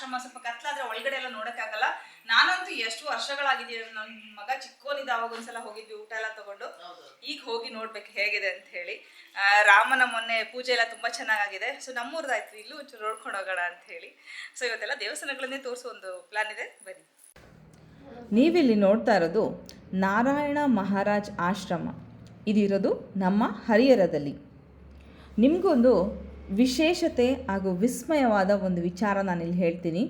ಆಶ್ರಮ ಸ್ವಲ್ಪ ಕತ್ಲಾದ್ರೆ ಒಳಗಡೆ ಎಲ್ಲ ನೋಡಕ್ಕಾಗಲ್ಲ. ನಾನಂತೂ ಎಷ್ಟು ವರ್ಷಗಳಾಗಿದೆ ನನ್ನ ಮಗ ಚಿಕ್ಕೋನಿದ್ದ ಅವಾಗ ಒಂದ್ಸಲ ಹೋಗಿದ್ವಿ ಊಟ ಎಲ್ಲ ತಗೊಂಡು. ಈಗ ಹೋಗಿ ನೋಡ್ಬೇಕು ಹೇಗಿದೆ ಅಂತ ಹೇಳಿ. ರಾಮನ ಮೊನ್ನೆ ಪೂಜೆ ಎಲ್ಲ ತುಂಬಾ ಚೆನ್ನಾಗಾಗಿದೆ. ಸೊ ನಮ್ಮೂರ್ದಾಯ್ತು ಇಲ್ಲೂ ಒಂಚೂರು ನೋಡ್ಕೊಂಡು ಹೋಗೋಣ ಅಂತ ಹೇಳಿ. ಸೊ ಇವತ್ತೆಲ್ಲ ದೇವಸ್ಥಾನಗಳನ್ನೇ ತೋರಿಸೋ ಒಂದು ಪ್ಲಾನ್ ಇದೆ. ಬನ್ನಿ. ನೀವಿಲ್ಲಿ ನೋಡ್ತಾ ಇರೋದು ನಾರಾಯಣ ಮಹಾರಾಜ್ ಆಶ್ರಮ. ಇದಿರೋದು ನಮ್ಮ ಹರಿಹರದಲ್ಲಿ. ನಿಮಗೊಂದು ವಿಶೇಷತೆ ಹಾಗೂ ವಿಸ್ಮಯವಾದ ಒಂದು ವಿಚಾರ ನಾನಿಲ್ಲಿ ಹೇಳ್ತೀನಿ.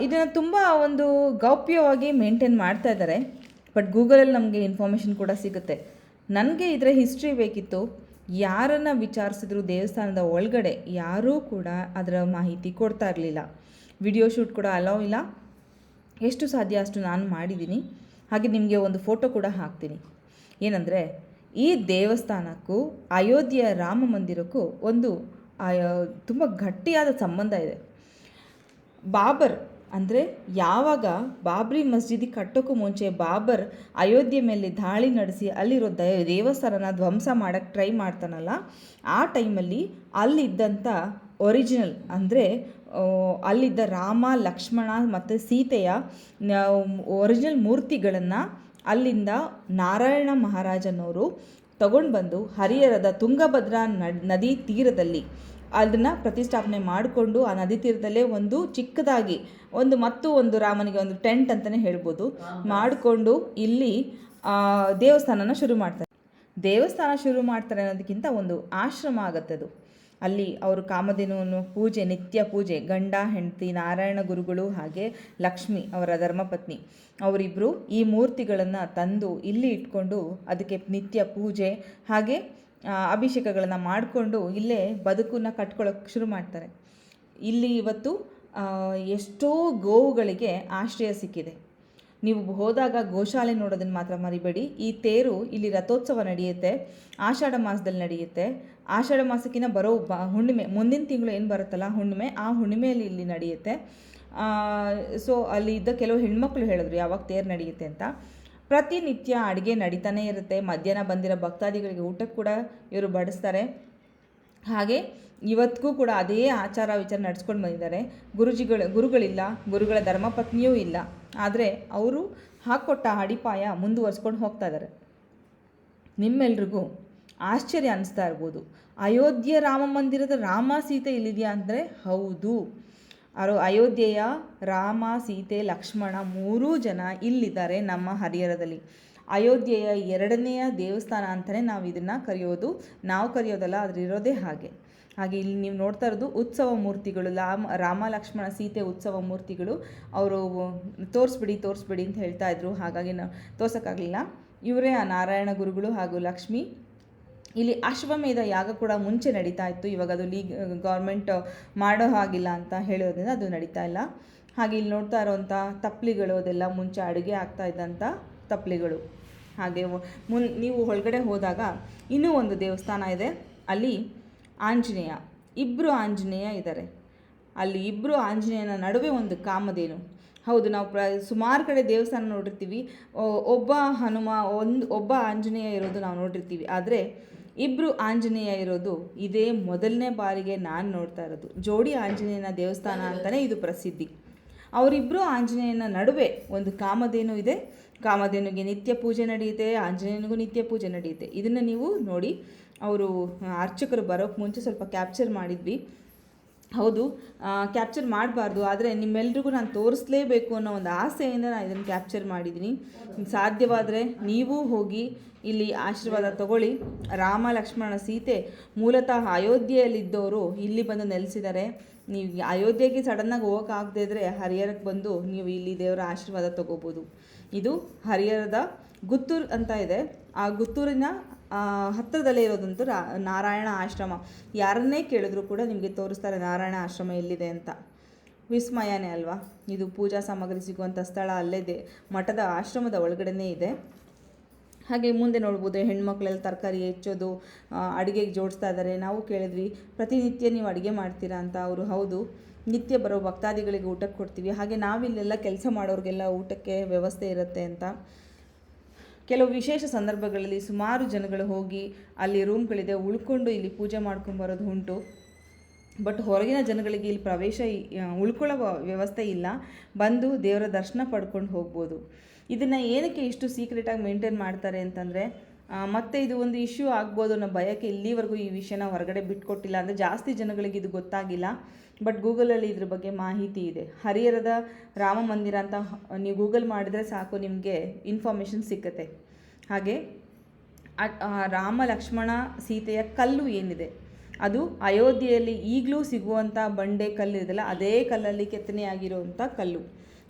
ಇದನ್ನು ತುಂಬ ಒಂದು ಗೌಪ್ಯವಾಗಿ ಮೇಂಟೈನ್ ಮಾಡ್ತಾ ಇದ್ದಾರೆ. ಬಟ್ ಗೂಗಲಲ್ಲಿ ನಮಗೆ ಇನ್ಫಾರ್ಮೇಷನ್ ಕೂಡ ಸಿಗುತ್ತೆ. ನನಗೆ ಇದರ ಹಿಸ್ಟ್ರಿ ಬೇಕಿತ್ತು. ಯಾರನ್ನು ವಿಚಾರಿಸಿದ್ರು ದೇವಸ್ಥಾನದ ಒಳಗಡೆ ಯಾರೂ ಕೂಡ ಅದರ ಮಾಹಿತಿ ಕೊಡ್ತಾ ಇರಲಿಲ್ಲ. ವಿಡಿಯೋ ಶೂಟ್ ಕೂಡ ಅಲೋ ಇಲ್ಲ. ಎಷ್ಟು ಸಾಧ್ಯ ಅಷ್ಟು ನಾನು ಮಾಡಿದ್ದೀನಿ. ಹಾಗೆ ನಿಮಗೆ ಒಂದು ಫೋಟೋ ಕೂಡ ಹಾಕ್ತೀನಿ. ಏನಂದರೆ, ಈ ದೇವಸ್ಥಾನಕ್ಕೂ ಅಯೋಧ್ಯೆಯ ರಾಮ ಮಂದಿರಕ್ಕೂ ಒಂದು ತುಂಬ ಗಟ್ಟಿಯಾದ ಸಂಬಂಧ ಇದೆ. ಬಾಬರ್ ಅಂದರೆ ಯಾವಾಗ ಬಾಬ್ರಿ ಮಸ್ಜಿದ್ ಕಟ್ಟೋಕ್ಕೂ ಮುಂಚೆ ಬಾಬರ್ ಅಯೋಧ್ಯೆ ಮೇಲೆ ದಾಳಿ ನಡೆಸಿ ಅಲ್ಲಿರೋ ದಯ ದೇವಸ್ಥಾನನ ಧ್ವಂಸ ಮಾಡೋಕ್ಕೆ ಟ್ರೈ ಮಾಡ್ತಾನಲ್ಲ, ಆ ಟೈಮಲ್ಲಿ ಅಲ್ಲಿದ್ದಂಥ ಒರಿಜಿನಲ್ ಅಂದರೆ ಅಲ್ಲಿದ್ದ ರಾಮ, ಲಕ್ಷ್ಮಣ ಮತ್ತು ಸೀತೆಯ ಒರಿಜಿನಲ್ ಮೂರ್ತಿಗಳನ್ನು ಅಲ್ಲಿಂದ ನಾರಾಯಣ ಮಹಾರಾಜನವರು ತಗೊಂಡು ಬಂದು ಹರಿಹರದ ತುಂಗಭದ್ರಾ ನದಿ ತೀರದಲ್ಲಿ ಅದನ್ನು ಪ್ರತಿಷ್ಠಾಪನೆ ಮಾಡಿಕೊಂಡು ಆ ನದಿ ತೀರದಲ್ಲೇ ಒಂದು ಚಿಕ್ಕದಾಗಿ ಒಂದು ಮತ್ತು ಒಂದು ರಾಮನಿಗೆ ಒಂದು ಟೆಂಟ್ ಅಂತಲೇ ಹೇಳ್ಬೋದು. ಮಾಡಿಕೊಂಡು ಇಲ್ಲಿ ದೇವಸ್ಥಾನನ ಶುರು ಮಾಡ್ತಾರೆ. ದೇವಸ್ಥಾನ ಶುರು ಮಾಡ್ತಾರೆ ಅನ್ನೋದಕ್ಕಿಂತ ಒಂದು ಆಶ್ರಮ ಆಗತ್ತೆ ಅದು ಅಲ್ಲಿ ಅವರು ಕಾಮಧೇನುವನ್ನು ಪೂಜೆ, ನಿತ್ಯ ಪೂಜೆ, ಗಂಡ, ಹೆಂಡತಿ, ನಾರಾಯಣ ಗುರುಗಳು ಹಾಗೆ ಲಕ್ಷ್ಮಿ ಅವರ ಧರ್ಮಪತ್ನಿ ಅವರಿಬ್ಬರು ಈ ಮೂರ್ತಿಗಳನ್ನು ತಂದು ಇಲ್ಲಿ ಇಟ್ಕೊಂಡು ಅದಕ್ಕೆ ನಿತ್ಯ ಪೂಜೆ ಹಾಗೆ ಅಭಿಷೇಕಗಳನ್ನು ಮಾಡಿಕೊಂಡು ಇಲ್ಲೇ ಬದುಕನ್ನು ಕಟ್ಕೊಳ್ಳೋಕೆ ಶುರು ಮಾಡ್ತಾರೆ. ಇಲ್ಲಿ ಇವತ್ತು ಎಷ್ಟೋ ಗೋವುಗಳಿಗೆ ಆಶ್ರಯ ಸಿಕ್ಕಿದೆ. ನೀವು ಹೋದಾಗ ಗೋಶಾಲೆ ನೋಡೋದನ್ನು ಮಾತ್ರ ಮರಿಬೇಡಿ. ಈ ತೇರು ಇಲ್ಲಿ ರಥೋತ್ಸವ ನಡೆಯುತ್ತೆ, ಆಷಾಢ ಮಾಸದಲ್ಲಿ ನಡೆಯುತ್ತೆ. ಆಷಾಢ ಮಾಸಕ್ಕಿಂತ ಬರೋ ಬ, ಹುಣ್ಣಿಮೆ, ಮುಂದಿನ ತಿಂಗಳು ಏನು ಬರುತ್ತಲ್ಲ ಹುಣ್ಣಿಮೆ, ಆ ಹುಣ್ಣಿಮೆಯಲ್ಲಿ ಇಲ್ಲಿ ನಡೆಯುತ್ತೆ. ಸೊ ಅಲ್ಲಿ ಇದ್ದ ಕೆಲವು ಹೆಣ್ಮಕ್ಳು ಹೇಳಿದ್ರು ಯಾವಾಗ ತೇರು ನಡೆಯುತ್ತೆ ಅಂತ. ಪ್ರತಿನಿತ್ಯ ಅಡುಗೆ ನಡೀತಾನೆ ಇರುತ್ತೆ. ಮಧ್ಯಾಹ್ನ ಬಂದಿರೋ ಭಕ್ತಾದಿಗಳಿಗೆ ಊಟಕ್ಕೆ ಕೂಡ ಇವರು ಬಡಿಸ್ತಾರೆ. ಹಾಗೆ ಇವತ್ತಿಗೂ ಕೂಡ ಅದೇ ಆಚಾರ ವಿಚಾರ ನಡೆಸ್ಕೊಂಡು ಬಂದಿದ್ದಾರೆ. ಗುರುಜಿಗಳು, ಗುರುಗಳಿಲ್ಲ, ಗುರುಗಳ ಧರ್ಮಪತ್ನಿಯೂ ಇಲ್ಲ. ಆದರೆ ಅವರು ಹಾಕ್ಕೊಟ್ಟ ಅಡಿಪಾಯ ಮುಂದುವರ್ಸ್ಕೊಂಡು ಹೋಗ್ತಾ ಇದ್ದಾರೆ. ನಿಮ್ಮೆಲ್ರಿಗೂ ಆಶ್ಚರ್ಯ ಅನ್ನಿಸ್ತಾ ಇರ್ಬೋದು. ಅಯೋಧ್ಯೆ ರಾಮ ಮಂದಿರದ ರಾಮ ಸೀತೆ ಇಲ್ಲಿದೆಯಾ ಅಂದರೆ ಹೌದು. ಅರೋ ಅಯೋಧ್ಯೆಯ ರಾಮ, ಸೀತೆ, ಲಕ್ಷ್ಮಣ ಮೂರೂ ಜನ ಇಲ್ಲಿದ್ದಾರೆ ನಮ್ಮ ಹರಿಹರದಲ್ಲಿ. ಅಯೋಧ್ಯೆಯ ಎರಡನೆಯ ದೇವಸ್ಥಾನ ಅಂತಲೇ ನಾವು ಇದನ್ನು ಕರೆಯೋದು. ನಾವು ಕರೆಯೋದಲ್ಲ ಅದರಿರೋದೇ ಹಾಗೆ. ಹಾಗೆ ಇಲ್ಲಿ ನೀವು ನೋಡ್ತಾ ಇರೋದು ಉತ್ಸವ ಮೂರ್ತಿಗಳು ರಾಮ ರಾಮ, ಲಕ್ಷ್ಮಣ, ಸೀತೆ ಉತ್ಸವ ಮೂರ್ತಿಗಳು. ಅವರು ತೋರಿಸ್ಬಿಡಿ ತೋರಿಸ್ಬಿಡಿ ಅಂತ ಹೇಳ್ತಾ ಇದ್ರು. ಹಾಗಾಗಿ ನಾವು ತೋರ್ಸೋಕ್ಕಾಗಲಿಲ್ಲ. ಇವರೇ ಆ ನಾರಾಯಣ ಗುರುಗಳು ಹಾಗೂ ಲಕ್ಷ್ಮಿ. ಇಲ್ಲಿ ಅಶ್ವಮೇಧ ಯಾಗ ಕೂಡ ಮುಂಚೆ ನಡೀತಾ ಇತ್ತು. ಇವಾಗ ಅದು ಲೀಗ್ ಗೌರ್ಮೆಂಟ್ ಮಾಡೋ ಹಾಗಿಲ್ಲ ಅಂತ ಹೇಳೋದ್ರಿಂದ ಅದು ನಡೀತಾ ಇಲ್ಲ. ಹಾಗೆ ಇಲ್ಲಿ ನೋಡ್ತಾ ಇರೋವಂಥ ತಪ್ಪಲಿಗಳು ಅದೆಲ್ಲ ಮುಂಚೆ ಅಡುಗೆ ಆಗ್ತಾ ಇದ್ದಂಥ ತಪ್ಪಲಿಗಳು ಹಾಗೆ ಮುನ್, ನೀವು ಒಳಗಡೆ ಹೋದಾಗ ಇನ್ನೂ ಒಂದು ದೇವಸ್ಥಾನ ಇದೆ. ಅಲ್ಲಿ ಆಂಜನೇಯ ಇಬ್ಬರು ಆಂಜನೇಯ ಇದ್ದಾರೆ ಅಲ್ಲಿ ಇಬ್ಬರು ಆಂಜನೇಯನ ನಡುವೆ ಒಂದು ಕಾಮಧೇನು. ಹೌದು, ನಾವು ಪ್ರ, ಸುಮಾರು ಕಡೆ ದೇವಸ್ಥಾನ ನೋಡಿರ್ತೀವಿ. ಒಬ್ಬ ಹನುಮ, ಒಂದು, ಒಬ್ಬ ಆಂಜನೇಯ ಇರೋದು ನಾವು ನೋಡಿರ್ತೀವಿ. ಆದರೆ ಇಬ್ಬರು ಆಂಜನೇಯ ಇರೋದು ಇದೇ ಮೊದಲನೇ ಬಾರಿಗೆ ನಾನು ನೋಡ್ತಾ ಇರೋದು. ಜೋಡಿ ಆಂಜನೇಯನ ದೇವಸ್ಥಾನ ಅಂತಲೇ ಇದು ಪ್ರಸಿದ್ಧಿ. ಅವರಿಬ್ಬರು ಆಂಜನೇಯನ ನಡುವೆ ಒಂದು ಕಾಮಧೇನು ಇದೆ. ಕಾಮಧೇನುಗೆ ನಿತ್ಯ ಪೂಜೆ ನಡೆಯುತ್ತೆ, ಆಂಜನೇಯನಿಗೂ ನಿತ್ಯ ಪೂಜೆ ನಡೆಯುತ್ತೆ. ಇದನ್ನು ನೀವು ನೋಡಿ ಅವರು ಅರ್ಚಕರು ಬರೋಕ್ಕೆ ಮುಂಚೆ ಸ್ವಲ್ಪ ಕ್ಯಾಪ್ಚರ್ ಮಾಡಿದ್ವಿ. ಹೌದು ಕ್ಯಾಪ್ಚರ್ ಮಾಡಬಾರ್ದು, ಆದರೆ ನಿಮ್ಮೆಲ್ರಿಗೂ ನಾನು ತೋರಿಸ್ಲೇಬೇಕು ಅನ್ನೋ ಒಂದು ಆಸೆಯಿಂದ ನಾನು ಇದನ್ನು ಕ್ಯಾಪ್ಚರ್ ಮಾಡಿದ್ದೀನಿ ಸಾಧ್ಯವಾದರೆ ನೀವೂ ಹೋಗಿ ಇಲ್ಲಿ ಆಶೀರ್ವಾದ ತಗೊಳ್ಳಿ. ರಾಮ ಲಕ್ಷ್ಮಣ ಸೀತೆ ಮೂಲತಃ ಅಯೋಧ್ಯೆಯಲ್ಲಿದ್ದವರು ಇಲ್ಲಿ ಬಂದು ನೆಲೆಸಿದ್ದಾರೆ. ನೀವು ಅಯೋಧ್ಯೆಗೆ ಸಡನ್ನಾಗಿ ಹೋಗೋಕ್ಕಾಗದೇ ಇದ್ದರೆ ಹರಿಹರಕ್ಕೆ ಬಂದು ನೀವು ಇಲ್ಲಿ ದೇವರ ಆಶೀರ್ವಾದ ತಗೋಬೋದು. ಇದು ಹರಿಹರದ ಗುತ್ತೂರು ಅಂತ ಇದೆ. ಆ ಗುತ್ತೂರಿನ ಹತ್ತಿರದಲ್ಲೇ ಇರೋದಂತೂ ರಾ, ನಾರಾಯಣ ಆಶ್ರಮ. ಯಾರನ್ನೇ ಕೇಳಿದ್ರು ಕೂಡ ನಿಮಗೆ ತೋರಿಸ್ತಾರೆ ನಾರಾಯಣ ಆಶ್ರಮ ಎಲ್ಲಿದೆ ಅಂತ. ವಿಸ್ಮಯನೇ ಅಲ್ವಾ? ಇದು ಪೂಜಾ ಸಾಮಗ್ರಿ ಸಿಗುವಂಥ ಸ್ಥಳ ಅಲ್ಲೇ ಮಠದ ಆಶ್ರಮದ ಒಳಗಡೆನೇ ಇದೆ. ಹಾಗೆ ಮುಂದೆ ನೋಡ್ಬೋದು, ಹೆಣ್ಮಕ್ಳೆಲ್ಲ ತರಕಾರಿ ಹೆಚ್ಚೋದು ಅಡುಗೆಗೆ ಜೋಡಿಸ್ತಾ ಇದ್ದಾರೆ. ನಾವು ಕೇಳಿದ್ವಿ, ಪ್ರತಿನಿತ್ಯ ನೀವು ಅಡುಗೆ ಮಾಡ್ತೀರಾ ಅಂತ. ಅವರು, ಹೌದು, ನಿತ್ಯ ಬರೋ ಭಕ್ತಾದಿಗಳಿಗೆ ಊಟಕ್ಕೆ ಕೊಡ್ತೀವಿ. ಹಾಗೆ ನಾವಿಲ್ಲೆಲ್ಲ ಕೆಲಸ ಮಾಡೋರಿಗೆಲ್ಲ ಊಟಕ್ಕೆ ವ್ಯವಸ್ಥೆ ಇರುತ್ತೆ ಅಂತ. ಕೆಲವು ವಿಶೇಷ ಸಂದರ್ಭಗಳಲ್ಲಿ ಸುಮಾರು ಜನಗಳು ಹೋಗಿ ಅಲ್ಲಿ ರೂಮ್ಗಳಿದೆ, ಉಳ್ಕೊಂಡು ಇಲ್ಲಿ ಪೂಜೆ ಮಾಡ್ಕೊಂಬರೋದು ಉಂಟು. ಬಟ್ ಹೊರಗಿನ ಜನಗಳಿಗೆ ಇಲ್ಲಿ ಪ್ರವೇಶ ಉಳ್ಕೊಳ್ಳೋ ವ್ಯವಸ್ಥೆ ಇಲ್ಲ. ಬಂದು ದೇವರ ದರ್ಶನ ಪಡ್ಕೊಂಡು ಹೋಗ್ಬೋದು. ಇದನ್ನು ಏನಕ್ಕೆ ಇಷ್ಟು ಸೀಕ್ರೆಟಾಗಿ ಮೇಂಟೈನ್ ಮಾಡ್ತಾರೆ ಅಂತಂದರೆ ಮತ್ತೆ ಇದು ಒಂದು ಇಶ್ಯೂ ಆಗ್ಬೋದು ಅನ್ನೋ ಭಯಕ್ಕೆ ಇಲ್ಲಿವರೆಗೂ ಈ ವಿಷಯನ ಹೊರಗಡೆ ಬಿಟ್ಕೊಟ್ಟಿಲ್ಲ ಅಂದರೆ ಜಾಸ್ತಿ ಜನಗಳಿಗೆ ಇದು ಗೊತ್ತಾಗಿಲ್ಲ. ಬಟ್ ಗೂಗಲಲ್ಲಿ ಇದ್ರ ಬಗ್ಗೆ ಮಾಹಿತಿ ಇದೆ. ಹರಿಹರದ ರಾಮ ಮಂದಿರ ಅಂತ ನೀವು ಗೂಗಲ್ ಮಾಡಿದ್ರೆ ಸಾಕು, ನಿಮಗೆ ಇನ್ಫಾರ್ಮೇಷನ್ ಸಿಕ್ಕತ್ತೆ. ಹಾಗೆ ರಾಮ ಲಕ್ಷ್ಮಣ ಸೀತೆಯ ಕಲ್ಲು ಏನಿದೆ? ಅದು ಅಯೋಧ್ಯೆಯಲ್ಲಿ ಈಗಲೂ ಸಿಗುವಂಥ ಬಂಡೆ ಕಲ್ಲು ಇದೆಯಲ್ಲ, ಅದೇ ಕಲ್ಲಲ್ಲಿ ಕೆತ್ತನೆ ಆಗಿರುವಂಥ ಕಲ್ಲು.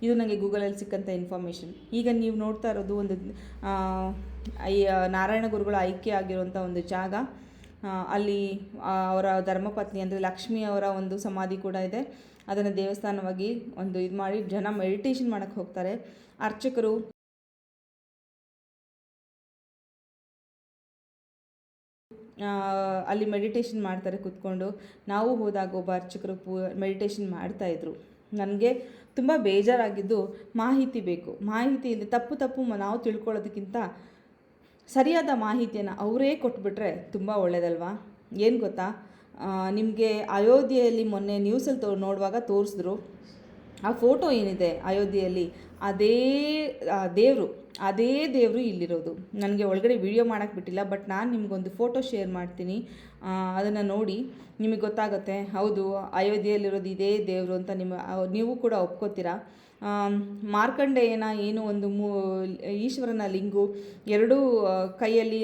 ಇದು ನನಗೆ ಗೂಗಲಲ್ಲಿ ಸಿಕ್ಕಂಥ ಇನ್ಫಾರ್ಮೇಷನ್ ಈಗ ನೀವು ನೋಡ್ತಾ ಇರೋದು ಒಂದು ಆ, ನಾರಾಯಣ ಗುರುಗಳ ಐಕ್ಯ ಆಗಿರುವಂಥ ಒಂದು ಜಾಗ. ಅಲ್ಲಿ ಅವರ ಧರ್ಮಪತ್ನಿ ಅಂದರೆ ಲಕ್ಷ್ಮಿ ಅವರ ಒಂದು ಸಮಾಧಿ ಕೂಡ ಇದೆ. ಅದನ್ನು ದೇವಸ್ಥಾನವಾಗಿ ಒಂದು ಇದು ಮಾಡಿ ಜನ ಮೆಡಿಟೇಷನ್ ಮಾಡೋಕ್ಕೆ ಹೋಗ್ತಾರೆ. ಅರ್ಚಕರು ಅಲ್ಲಿ ಮೆಡಿಟೇಷನ್ ಮಾಡ್ತಾರೆ ಕೂತ್ಕೊಂಡು. ನಾವು ಹೋದಾಗ ಒಬ್ಬ ಅರ್ಚಕರು ಪೂ ಮೆಡಿಟೇಷನ್ ಮಾಡ್ತಾಯಿದ್ರು ನನಗೆ ತುಂಬ ಬೇಜಾರಾಗಿದ್ದು ಮಾಹಿತಿ ಬೇಕು. ಮಾಹಿತಿ ಇಲ್ಲಿ ತಪ್ಪು ತಪ್ಪು ನಾವು ತಿಳ್ಕೊಳ್ಳೋದಕ್ಕಿಂತ ಸರಿಯಾದ ಮಾಹಿತಿಯನ್ನು ಅವರೇ ಕೊಟ್ಬಿಟ್ರೆ ತುಂಬ ಒಳ್ಳೆಯದಲ್ವಾ ಏನು ಗೊತ್ತಾ? ನಿಮಗೆ ಅಯೋಧ್ಯೆಯಲ್ಲಿ ಮೊನ್ನೆ ನ್ಯೂಸಲ್ಲಿ ತೋ, ನೋಡುವಾಗ ತೋರಿಸಿದ್ರು. ಆ ಫೋಟೋ ಏನಿದೆ ಅಯೋಧ್ಯೆಯಲ್ಲಿ? ಅದೇ ದೇವರು ಅದೇ ದೇವರು ಇಲ್ಲಿರೋದು. ನನಗೆ ಒಳಗಡೆ ವಿಡಿಯೋ ಮಾಡೋಕ್ಕೆ ಬಿಟ್ಟಿಲ್ಲ ಬಟ್ ನಾನು ನಿಮಗೊಂದು ಫೋಟೋ ಶೇರ್ ಮಾಡ್ತೀನಿ. ಅದನ್ನು ನೋಡಿ ನಿಮಗೆ ಗೊತ್ತಾಗುತ್ತೆ, ಹೌದು, ಅಯೋಧ್ಯೆಯಲ್ಲಿರೋದು ಇದೇ ದೇವರು ಅಂತ ನಿಮ್ಮ ನೀವು ಕೂಡ ಒಪ್ಕೋತೀರಾ? ಮಾರ್ಕಂಡೇಯನ ಏನು ಒಂದು ಮೂ, ಈಶ್ವರನ ಲಿಂಗು ಎರಡೂ ಕೈಯಲ್ಲಿ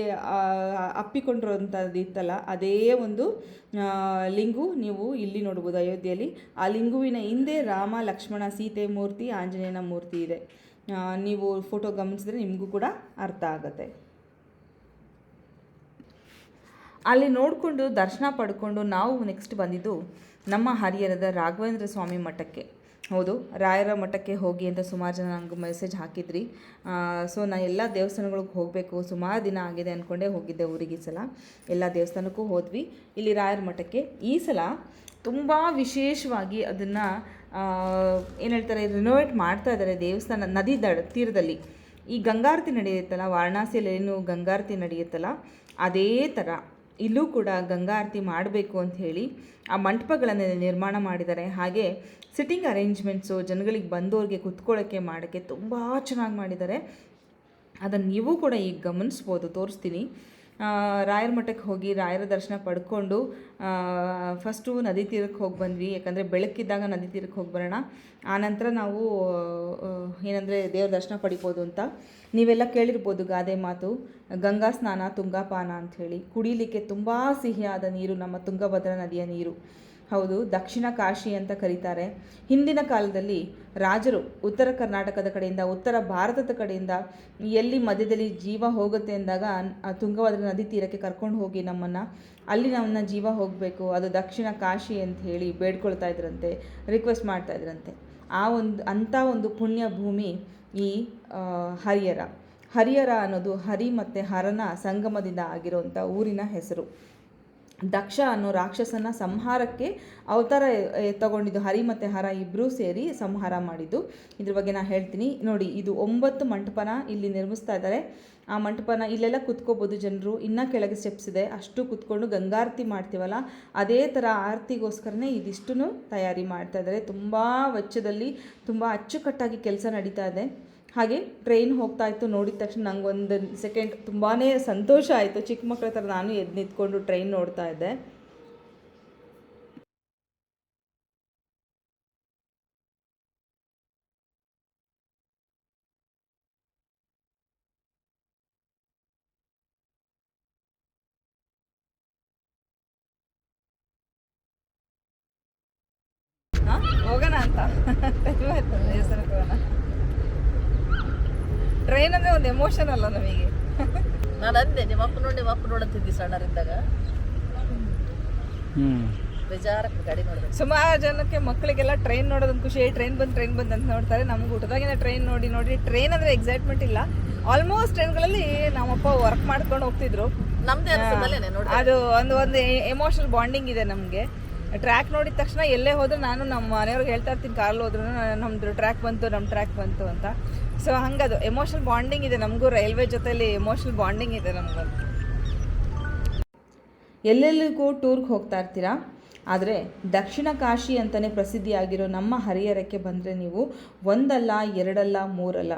ಅಪ್ಪಿಕೊಂಡಿರೋಂಥದ್ದು ಇತ್ತಲ್ಲ, ಅದೇ ಒಂದು ಲಿಂಗು ನೀವು ಇಲ್ಲಿ ನೋಡ್ಬೋದು ಅಯೋಧ್ಯೆಯಲ್ಲಿ. ಆ ಲಿಂಗುವಿನ ಹಿಂದೆ ರಾಮ, ಲಕ್ಷ್ಮಣ, ಸೀತೆ ಮೂರ್ತಿ, ಆಂಜನೇಯನ ಮೂರ್ತಿ ಇದೆ. ನೀವು ಫೋಟೋ ಗಮನಿಸಿದ್ರೆ ನಿಮಗೂ ಕೂಡ ಅರ್ಥ ಆಗುತ್ತೆ. ಅಲ್ಲಿ ನೋಡಿಕೊಂಡು ದರ್ಶನ ಪಡ್ಕೊಂಡು ನಾವು ನೆಕ್ಸ್ಟ್ ಬಂದಿದ್ದು ನಮ್ಮ ಹರಿಹರದ ರಾಘವೇಂದ್ರ ಸ್ವಾಮಿ ಮಠಕ್ಕೆ. ಹೌದು, ರಾಯರ ಮಠಕ್ಕೆ ಹೋಗಿ ಅಂತ ಸುಮಾರು ಜನ ನನಗೆ ಮೆಸೇಜ್ ಹಾಕಿದ್ರಿ. ಸೊ ನಾನು ಎಲ್ಲ ದೇವಸ್ಥಾನಗಳಿಗೆ ಹೋಗಬೇಕು, ಸುಮಾರು ದಿನ ಆಗಿದೆ ಅಂದ್ಕೊಂಡೇ ಹೋಗಿದ್ದೆ ಊರಿಗೆ ಈ ಸಲ. ಎಲ್ಲ ದೇವಸ್ಥಾನಕ್ಕೂ ಹೋದ್ವಿ. ಇಲ್ಲಿ ರಾಯರ ಮಠಕ್ಕೆ ಈ ಸಲ ತುಂಬ ವಿಶೇಷವಾಗಿ ಅದನ್ನು ಏನು ಹೇಳ್ತಾರೆ ರಿನೋವೇಟ್ ಮಾಡ್ತಾ ಇದ್ದಾರೆ ದೇವಸ್ಥಾನ ನದಿ ದಡ, ತೀರದಲ್ಲಿ. ಈ ಗಂಗಾರತಿ ನಡೆಯುತ್ತಲ್ಲ ವಾರಣಾಸಿಯಲ್ಲಿ ಏನು ಗಂಗಾರತಿ ನಡೆಯುತ್ತಲ್ಲ, ಅದೇ ಥರ ಇಲ್ಲೂ ಕೂಡ ಗಂಗಾ ಆರತಿ ಮಾಡಬೇಕು ಅಂತ ಹೇಳಿ ಆ ಮಂಟಪಗಳನ್ನು ನಿರ್ಮಾಣ ಮಾಡಿದ್ದಾರೆ. ಹಾಗೆ ಸಿಟ್ಟಿಂಗ್ ಅರೇಂಜ್ಮೆಂಟ್ಸು ಜನಗಳಿಗೆ ಬಂದವ್ರಿಗೆ ಕುತ್ಕೊಳ್ಳೋಕ್ಕೆ ಮಾಡೋಕ್ಕೆ ತುಂಬ ಚೆನ್ನಾಗಿ ಮಾಡಿದ್ದಾರೆ. ಅದನ್ನು ನೀವು ಕೂಡ ಈಗ ಗಮನಿಸ್ಬೋದು, ತೋರಿಸ್ತೀನಿ. ರಾಯರ ಮಠಕ್ಕೆ ಹೋಗಿ ರಾಯರ ದರ್ಶನ ಪಡ್ಕೊಂಡು ಫಸ್ಟು ನದಿ ತೀರಕ್ಕೆ ಹೋಗಿ ಬಂದ್ವಿ. ಯಾಕಂದರೆ ಬೆಳಕಿದ್ದಾಗ ನದಿ ತೀರಕ್ಕೆ ಹೋಗಿ ಬರೋಣ. ಆನಂತರ ನಾವು ಏನಂದರೆ ದೇವ್ರ ದರ್ಶನ ಪಡಿಬೋದು ಅಂತ. ನೀವೆಲ್ಲ ಕೇಳಿರ್ಬೋದು ಗಾದೆ ಮಾತು. ಗಂಗಾ ಸ್ನಾನ ತುಂಗಾಪಾನ ಅಂಥೇಳಿ. ಕುಡಿಲಿಕ್ಕೆ ತುಂಬ ಸಿಹಿಯಾದ ನೀರು ನಮ್ಮ ತುಂಗಭದ್ರಾ ನದಿಯ ನೀರು. ಹೌದು, ದಕ್ಷಿಣ ಕಾಶಿ ಅಂತ ಕರೀತಾರೆ. ಹಿಂದಿನ ಕಾಲದಲ್ಲಿ ರಾಜರು ಉತ್ತರ ಕರ್ನಾಟಕದ ಕಡೆಯಿಂದ, ಉತ್ತರ ಭಾರತದ ಕಡೆಯಿಂದ ಎಲ್ಲಿ ಮಧ್ಯದಲ್ಲಿ ಜೀವ ಹೋಗುತ್ತೆ ಅಂದಾಗ ತುಂಗಭದ್ರಾ ನದಿ ತೀರಕ್ಕೆ ಕರ್ಕೊಂಡು ಹೋಗಿ ನಮ್ಮನ್ನು, ಅಲ್ಲಿ ನಮ್ಮನ್ನ ಜೀವ ಹೋಗಬೇಕು. ಅದು ದಕ್ಷಿಣ ಕಾಶಿ ಅಂತ ಹೇಳಿ ಬೇಡ್ಕೊಳ್ತಾ ಇದ್ರಂತೆ ರಿಕ್ವೆಸ್ಟ್ ಮಾಡ್ತಾ ಇದ್ರಂತೆ. ಆ ಒಂದು, ಅಂಥ ಒಂದು ಪುಣ್ಯ ಭೂಮಿ ಈ ಹರಿಯರ ಹರಿಯರ ಅನ್ನೋದು ಹರಿ ಮತ್ತು ಹರನ ಸಂಗಮದಿಂದ ಆಗಿರುವಂಥ ಊರಿನ ಹೆಸರು. ದಕ್ಷ ಅನ್ನೋ ರಾಕ್ಷಸನ ಸಂಹಾರಕ್ಕೆ ಅವತಾರ ತಗೊಂಡಿದ್ದು ಹರಿ ಮತ್ತು ಹರ ಇಬ್ಬರೂ ಸೇರಿ ಸಂಹಾರ ಮಾಡಿದ್ದು. ಇದ್ರ ಬಗ್ಗೆ ನಾನು ಹೇಳ್ತೀನಿ. ನೋಡಿ, ಇದು ಒಂಬತ್ತು ಮಂಟಪನ ಇಲ್ಲಿ ನಿರ್ಮಿಸ್ತಾ ಇದ್ದಾರೆ ಆ ಮಂಟಪನ ಇಲ್ಲೆಲ್ಲ ಕುತ್ಕೋಬೋದು ಜನರು. ಇನ್ನೂ ಕೆಳಗೆ ಸ್ಟೆಪ್ಸ್ ಇದೆ. ಅಷ್ಟು ಕುತ್ಕೊಂಡು ಗಂಗಾರತಿ ಮಾಡ್ತೀವಲ್ಲ, ಅದೇ ಥರ ಆರತಿಗೋಸ್ಕರನೇ ಇದಿಷ್ಟು ತಯಾರಿ ಮಾಡ್ತಾ ಇದ್ದಾರೆ ತುಂಬ ವೆಚ್ಚದಲ್ಲಿ, ತುಂಬ ಅಚ್ಚುಕಟ್ಟಾಗಿ ಕೆಲಸ ನಡೀತಾ ಇದೆ. ಹಾಗೆ ಟ್ರೈನ್ ಹೋಗ್ತಾ ಇತ್ತು, ನೋಡಿದ ತಕ್ಷಣ ನಂಗೊಂದು ಸೆಕೆಂಡ್ ತುಂಬಾ ಸಂತೋಷ ಆಯಿತು. ಚಿಕ್ಕ ಮಕ್ಕಳ ಥರ ನಾನು ಎದ್ದು ನಿಂತ್ಕೊಂಡು ಟ್ರೈನ್ ನೋಡ್ತಾ ಇದ್ದೆ. ಹೋಗೋಣ ಅಂತ. ಟೈಮ್ ಟ್ರೈನ್ ಅಂದರೆ ಒಂದು ಎಮೋಷನ್ ಅಲ್ಲ ನಮಗೆ. ನಾನು ಅಂದೆ ನಿಮ್ಮ ಅಪ್ಪ ನೋಡಿ ನಿಮ್ಮ ಅಪ್ಪ ನೋಡಂತಿದ್ದಿ ಸಣ್ಣರಿದ್ದಾಗ ಬೇಜಾರಕ್ಕೆ ಗಾಡಿ ನೋಡಿದ್ರೆ ಸುಮಾರು ಜನಕ್ಕೆ ಮಕ್ಕಳಿಗೆಲ್ಲ ಟ್ರೈನ್ ನೋಡೋದೊಂದು ಖುಷಿ ಟ್ರೈನ್ ಬಂದು ಟ್ರೈನ್ ಬಂದು ಅಂತ ನೋಡ್ತಾರೆ. ನಮ್ಗೆ ಊಟದಾಗಿನ ಟ್ರೈನ್ ನೋಡಿ ನೋಡಿ ಟ್ರೈನ್ ಅಂದ್ರೆ ಎಕ್ಸೈಟ್ಮೆಂಟ್ ಇಲ್ಲ. ಆಲ್ಮೋಸ್ಟ್ ಟ್ರೈನ್ಗಳಲ್ಲಿ ನಮ್ಮಪ್ಪ ವರ್ಕ್ ಮಾಡ್ಕೊಂಡು ಹೋಗ್ತಿದ್ರು. ನಮ್ದೇ ಅದು ಒಂದು ಒಂದು ಎಮೋಷನಲ್ ಬಾಂಡಿಂಗ್ ಇದೆ ನಮಗೆ. ಟ್ರ್ಯಾಕ್ ನೋಡಿದ ತಕ್ಷಣ ಎಲ್ಲೇ ಹೋದ್ರು ನಾನು ನಮ್ಮ ಮನೆಯವ್ರಿಗೆ ಹೇಳ್ತಾ ಇರ್ತೀನಿ ಕಾರಲ್ಲಿ ಹೋದ್ರು ನಮ್ದು ಟ್ರ್ಯಾಕ್ ಬಂತು ನಮ್ಮ ಟ್ರ್ಯಾಕ್ ಬಂತು ಅಂತ. ಸೊ ಹಂಗದು ಎಮೋಷನಲ್ ಬಾಂಡಿಂಗ್ ಇದೆ ನಮಗೂ ರೈಲ್ವೆ ಜೊತೆಲಿ ಎಮೋಷನಲ್ ಬಾಂಡಿಂಗ್ ಇದೆ ನಮಗೂ ಎಲ್ಲೆಲ್ಲಿಗೂ ಟೂರ್ಗೆ ಹೋಗ್ತಾ ಇರ್ತೀರಾ? ಆದರೆ, ದಕ್ಷಿಣ ಕಾಶಿ ಅಂತಲೇ ಪ್ರಸಿದ್ಧಿಯಾಗಿರೋ ನಮ್ಮ ಹರಿಹರಕ್ಕೆ ಬಂದರೆ ನೀವು ಒಂದಲ್ಲ, ಎರಡಲ್ಲ, ಮೂರಲ್ಲ.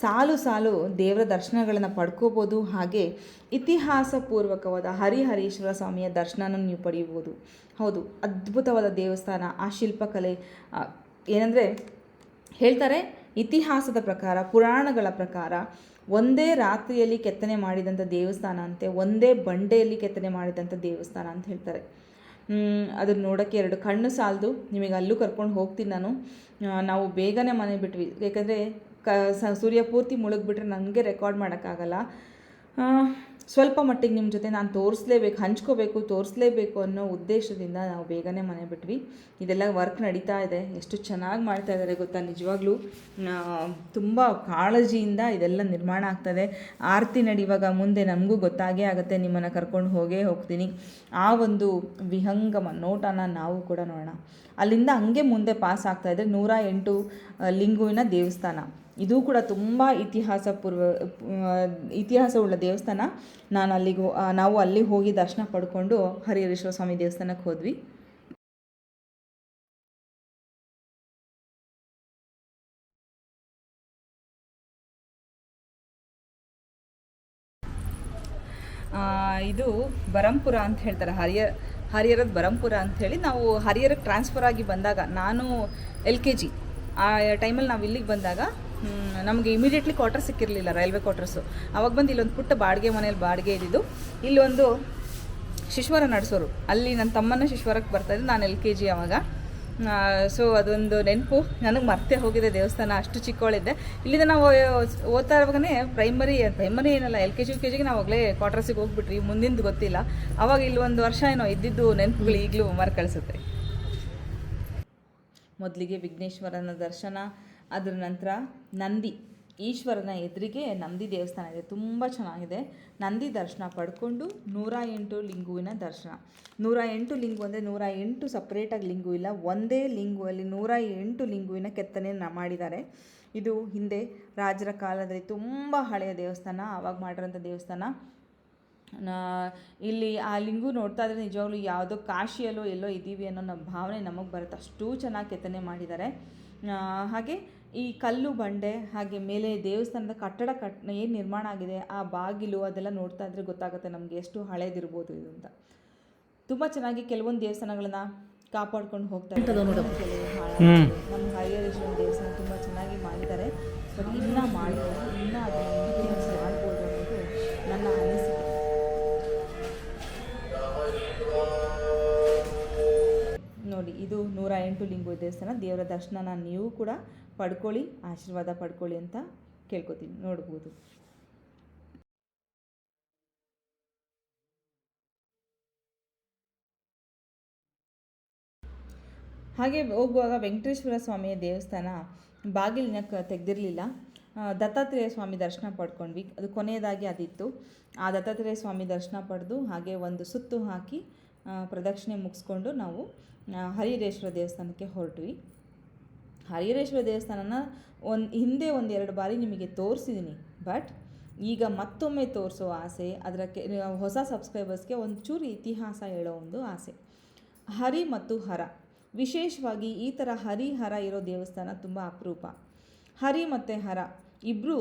ಸಾಲು ಸಾಲು ದೇವರ ದರ್ಶನಗಳನ್ನು ಪಡ್ಕೋಬೋದು, ಹಾಗೆ ಇತಿಹಾಸಪೂರ್ವಕವಾದ ಹರಿಹರೀಶ್ವರ ಸ್ವಾಮಿಯ ದರ್ಶನನ ನೀವು ಪಡೆಯಬಹುದು. ಹೌದು, ಅದ್ಭುತವಾದ ದೇವಸ್ಥಾನ, ಆ ಶಿಲ್ಪಕಲೆ ಏನಂದರೆ, ಹೇಳ್ತಾರೆ ಇತಿಹಾಸದ ಪ್ರಕಾರ, ಪುರಾಣಗಳ ಪ್ರಕಾರ ಒಂದೇ ರಾತ್ರಿಯಲ್ಲಿ ಕೆತ್ತನೆ ಮಾಡಿದಂಥ ದೇವಸ್ಥಾನ ಅಂತೆ, ಒಂದೇ ಬಂಡೆಯಲ್ಲಿ ಕೆತ್ತನೆ ಮಾಡಿದಂಥ ದೇವಸ್ಥಾನ ಅಂತ ಹೇಳ್ತಾರೆ. ಅದನ್ನು ನೋಡೋಕ್ಕೆ ಎರಡು ಕಣ್ಣು ಸಾಲದು. ನಿಮಗೆ ಅಲ್ಲೂ ಕರ್ಕೊಂಡು ಹೋಗ್ತೀನಿ ನಾನು. ನಾವು ಬೇಗನೆ ಮನೆ ಬಿಟ್ವಿ. ಏಕೆಂದರೆ ಕ ಸೂರ್ಯ ಪೂರ್ತಿ ಮುಳುಗ್ಬಿಟ್ರೆ ನನಗೆ ರೆಕಾರ್ಡ್ ಮಾಡೋಕ್ಕಾಗಲ್ಲ. ಸ್ವಲ್ಪ ಮಟ್ಟಿಗೆ ನಿಮ್ಮ ಜೊತೆ ನಾನು ತೋರಿಸ್ಲೇಬೇಕು, ಹಂಚ್ಕೋಬೇಕು, ತೋರಿಸ್ಲೇಬೇಕು ಅನ್ನೋ ಉದ್ದೇಶದಿಂದ ನಾವು ಬೇಗನೆ ಮನೆ ಬಿಟ್ವಿ. ಇದೆಲ್ಲ ವರ್ಕ್ ನಡೀತಾ ಇದೆ. ಎಷ್ಟು ಚೆನ್ನಾಗಿ ಮಾಡ್ತಾ ಇದ್ದಾರೆ ಗೊತ್ತಾ? ನಿಜವಾಗ್ಲೂ ತುಂಬ ಕಾಳಜಿಯಿಂದ ಇದೆಲ್ಲ ನಿರ್ಮಾಣ ಆಗ್ತದೆ. ಆರತಿ ನಡೆಯುವಾಗ ಮುಂದೆ ನಮಗೂ ಗೊತ್ತಾಗೇ ಆಗುತ್ತೆ, ನಿಮ್ಮನ್ನು ಕರ್ಕೊಂಡು ಹೋಗೇ ಹೋಗ್ತೀನಿ. ಆ ಒಂದು ವಿಹಂಗಮ ನೋಟನ ನಾವು ಕೂಡ ನೋಡೋಣ. ಅಲ್ಲಿಂದ ಹಂಗೆ ಮುಂದೆ ಪಾಸ್ ಆಗ್ತಾ ಇದೆ ನೂರ ಎಂಟು ಲಿಂಗುವಿನ ದೇವಸ್ಥಾನ. ಇದು ಕೂಡ ತುಂಬ ಇತಿಹಾಸ ಪೂರ್ವ ಇತಿಹಾಸವುಳ್ಳ ದೇವಸ್ಥಾನ. ನಾನು ಅಲ್ಲಿಗೆ ನಾವು ಅಲ್ಲಿ ಹೋಗಿ ದರ್ಶನ ಪಡ್ಕೊಂಡು ಹರಿಹರೇಶ್ವರ ಸ್ವಾಮಿ ದೇವಸ್ಥಾನಕ್ಕೆ ಹೋದ್ವಿ. ಇದು ಬರಂಪುರ ಅಂತ ಹೇಳ್ತಾರೆ. ಹರಿಯ, ಹರಿಹರದ ಬರಂಪುರ ಅಂಥೇಳಿ ನಾವು ಹರಿಹರಕ್ಕೆ ಟ್ರಾನ್ಸ್ಫರ್ ಆಗಿ ಬಂದಾಗ ನಾನು ಎಲ್ ಕೆ ಜಿ, ಆ, ಟೈಮಲ್ಲಿ ನಾವು ಇಲ್ಲಿಗೆ ಬಂದಾಗ ನಮಗೆ ಇಮಿಡಿಯೇಟ್ಲಿ ಕ್ವಾರ್ಟರ್ ಸಿಕ್ಕಿರಲಿಲ್ಲ ರೈಲ್ವೆ ಕ್ವಾರ್ಟರ್ಸು ಅವಾಗ ಬಂದು ಇಲ್ಲೊಂದು ಪುಟ್ಟ ಬಾಡಿಗೆ ಮನೇಲಿ ಬಾಡಿಗೆ ಇದ್ದಿದ್ದು. ಇಲ್ಲೊಂದು ಶಿಶ್ವರ ನಡೆಸೋರು. ಅಲ್ಲಿ ನನ್ನ ತಮ್ಮನ ಶಿಶ್ವರಕ್ಕೆ ಬರ್ತಾಯಿದ್ದು ನಾನು ಎಲ್ ಕೆ ಜಿ ಅವಾಗ. ಸೊ ಅದೊಂದು ನೆನಪು. ನನಗೆ ಮರ್ತೇ ಹೋಗಿದೆ ದೇವಸ್ಥಾನ, ಅಷ್ಟು ಚಿಕ್ಕವಳಿದ್ದೆ. ಇಲ್ಲಿಂದ ನಾವು ಓದ್ತಾ ಇರುವಾಗನೇ ಪ್ರೈಮರಿ ಪ್ರೈಮರಿ ಏನಲ್ಲ L K G U K ಜಿಗೆ ನಾವು ಆಗಲೇ ಕ್ವಾರ್ಟರ್ಸಿಗೆ ಹೋಗ್ಬಿಟ್ರಿ ಮುಂದಿಂದು ಗೊತ್ತಿಲ್ಲ. ಅವಾಗ ಇಲ್ಲಿ ಒಂದು ವರ್ಷ ಏನೋ ಇದ್ದಿದ್ದು ನೆನಪುಗಳು ಈಗಲೂ ಮರು ಕಳಿಸುತ್ತೆ ಮೊದಲಿಗೆ ವಿಘ್ನೇಶ್ವರನ ದರ್ಶನ ಅದರ ನಂತರ ನಂದಿ, ಈಶ್ವರನ ಎದುರಿಗೆ ನಂದಿ ದೇವಸ್ಥಾನ ಇದೆ. ತುಂಬ ಚೆನ್ನಾಗಿದೆ. ನಂದಿ ದರ್ಶನ ಪಡ್ಕೊಂಡು ನೂರ ಎಂಟು ಲಿಂಗುವಿನ ದರ್ಶನ. ನೂರ ಎಂಟು ಲಿಂಗು ಅಂದರೆ ನೂರ ಎಂಟು ಸಪ್ರೇಟಾಗಿ ಲಿಂಗು ಇಲ್ಲ. ಒಂದೇ ಲಿಂಗುವಲ್ಲಿ ನೂರ ಎಂಟು ಲಿಂಗುವಿನ ಕೆತ್ತನೆಯನ್ನು ಮಾಡಿದ್ದಾರೆ. ಇದು ಹಿಂದೆ ರಾಜರ ಕಾಲದಲ್ಲಿ ತುಂಬ ಹಳೆಯ ದೇವಸ್ಥಾನ, ಆವಾಗ ಮಾಡಿರೋಂಥ ದೇವಸ್ಥಾನ. ಇಲ್ಲಿ ಆ ಲಿಂಗು ನೋಡ್ತಾ ಇದ್ರೆ ನಿಜವಾಗ್ಲೂ ಯಾವುದೋ ಕಾಶಿಯಲ್ಲೋ ಎಲ್ಲೋ ಇದ್ದೀವಿ ಅನ್ನೋ ಭಾವನೆ ನಮಗೆ ಬರುತ್ತೆ. ಅಷ್ಟು ಚೆನ್ನಾಗಿ ಕೆತ್ತನೆ ಮಾಡಿದ್ದಾರೆ. ಹಾಗೆ ಈ ಕಲ್ಲು ಬಂಡೆ ಹಾಗೆ ಮೇಲೆ ದೇವಸ್ಥಾನದ ಕಟ್ಟಡ ಕಟ್ ಏನು ನಿರ್ಮಾಣ ಆಗಿದೆ ಆ ಬಾಗಿಲು ಅದೆಲ್ಲ ನೋಡ್ತಾ ಇದ್ರೆ ಗೊತ್ತಾಗುತ್ತೆ ನಮಗೆ ಎಷ್ಟು ಹಳೇದಿರ್ಬೋದು ಇದು ಅಂತ. ತುಂಬ ಚೆನ್ನಾಗಿ ಕೆಲವೊಂದು ದೇವಸ್ಥಾನಗಳನ್ನ ಕಾಪಾಡ್ಕೊಂಡು ಹೋಗ್ತಾ ಇದ್ದಾರೆ. ಕೆಲವು ಹಾಳಾಗಿದೆ. ನಮ್ಮ ಹರಿಹರೇಶ್ವರ ದೇವಸ್ಥಾನ ತುಂಬ ಚೆನ್ನಾಗಿ ಮಾಡಿದ್ದಾರೆ. ಬಟ್ ಇನ್ನೂ ಮಾಡಿದ್ದಾರೆ ಇನ್ನೂ ಅದನ್ನು ಮಾಡ್ಬೋದು ಅನ್ನೋದು ನನ್ನ ಅನಿಸಿಕೆ. ನೋಡಿ ಇದು ನೂರ ಎಂಟು ಲಿಂಗು ದೇವಸ್ಥಾನ ದೇವರ ದರ್ಶನನ ನೀವು ಕೂಡ ಪಡ್ಕೊಳ್ಳಿ, ಆಶೀರ್ವಾದ ಪಡ್ಕೊಳ್ಳಿ ಅಂತ ಕೇಳ್ಕೊತೀನಿ. ನೋಡ್ಬೋದು. ಹಾಗೆ ಹೋಗುವಾಗ ವೆಂಕಟೇಶ್ವರ ಸ್ವಾಮಿಯ ದೇವಸ್ಥಾನ ಬಾಗಿಲಿನ ಕ ತೆಗೆದಿರಲಿಲ್ಲ. ದತ್ತಾತ್ರೇಯ ಸ್ವಾಮಿ ದರ್ಶನ ಪಡ್ಕೊಂಡ್ವಿ. ಅದು ಕೊನೆಯದಾಗಿ ಅದಿತ್ತು. ಆ ದತ್ತಾತ್ರೇಯ ಸ್ವಾಮಿ ದರ್ಶನ ಪಡೆದು ಹಾಗೆ ಒಂದು ಸುತ್ತು ಹಾಕಿ ಪ್ರದಕ್ಷಿಣೆ ಮುಗಿಸ್ಕೊಂಡು ನಾವು ಹರಿಹರೇಶ್ವರ ದೇವಸ್ಥಾನಕ್ಕೆ ಹೊರಟ್ವಿ. ಹರಿಹರೇಶ್ವರ ದೇವಸ್ಥಾನನ ಒಂದು ಹಿಂದೆ ಒಂದು ಎರಡು ಬಾರಿ ನಿಮಗೆ ತೋರಿಸಿದ್ದೀನಿ ಬಟ್ ಈಗ ಮತ್ತೊಮ್ಮೆ ತೋರಿಸೋ ಆಸೆ ಅದರ ಕೆ ಹೊಸ ಸಬ್ಸ್ಕ್ರೈಬರ್ಸ್ಗೆ ಒಂಚೂರು ಇತಿಹಾಸ ಹೇಳೋ ಒಂದು ಆಸೆ. ಹರಿ ಮತ್ತು ಹರ. ವಿಶೇಷವಾಗಿ ಈ ಥರ ಹರಿ, ಹರ ಇರೋ ದೇವಸ್ಥಾನ ತುಂಬ ಅಪರೂಪ. ಹರಿ ಮತ್ತು ಹರ ಇಬ್ಬರು